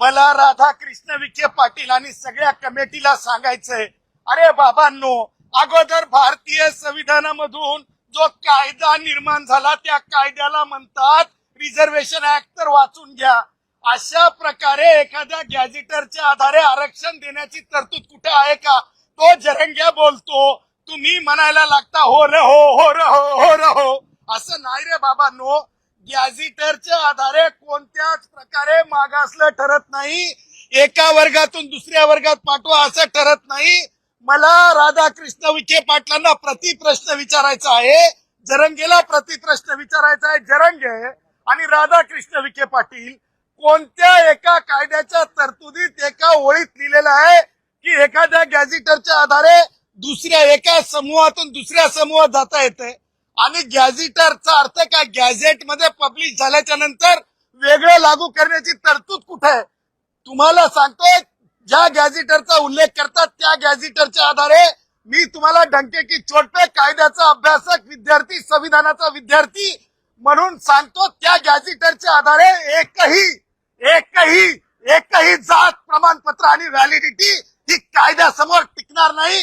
मला राधाकृष्ण विखे पाटील आणि सगळ्या कमिटीला सांगायचंय. अरे बाबांनो अगोदर भारतीय संविधानामधून जो कायदा निर्माण झाला त्या कायद्याला म्हणतात रिझर्वेशन ऍक्ट तर वाचून घ्या. अशा प्रकारे एखाद्या गॅजेटरच्या आधारे आरक्षण देण्याची तरतूद कुठे आहे का? तो जरंग्या बोलतो तुम्ही म्हणायला लागता हो र हो हो र हो हो र हो. असं नाही रे बाबांनो. गॅझिटरच्या आधारे कोणत्याच प्रकारे मागासलं ठरत नाही. एका वर्गातून दुसऱ्या वर्गात पाठवा असं ठरत नाही. मला राधाकृष्ण विखे पाटलांना प्रतिप्रश्न विचारायचा आहे. जरंगेला प्रतिप्रश्न विचारायचा आहे. जरंगे आणि राधाकृष्ण विखे पाटील कोणत्या एका कायद्याच्या तरतुदीत एका ओळीत लिहिलेलं आहे की एखाद्या गॅझिटरच्या आधारे दुसऱ्या एका समूहातून दुसऱ्या समूहात जाता येते आणि गॅझेटरचा अर्थ काय? गॅझेटमध्ये पब्लिश झाल्याच्यानंतर वेगळं लागू करण्याची तरतूद कुठे आहे? तुम्हाला सांगतोय ज्या गॅझेटरचा उल्लेख करतात त्या गॅझेटरच्या आधारे मी तुम्हाला डंके की चोट पे कायद्याचा अभ्यासक विद्यार्थी संविधानाचा विद्यार्थी म्हणून सांगतो त्या गॅझेटरच्या आधारे एकही एकही एकही जात प्रमाणपत्र आणि व्हॅलिडिटी ही कायद्यासमोर टिकणार नाही.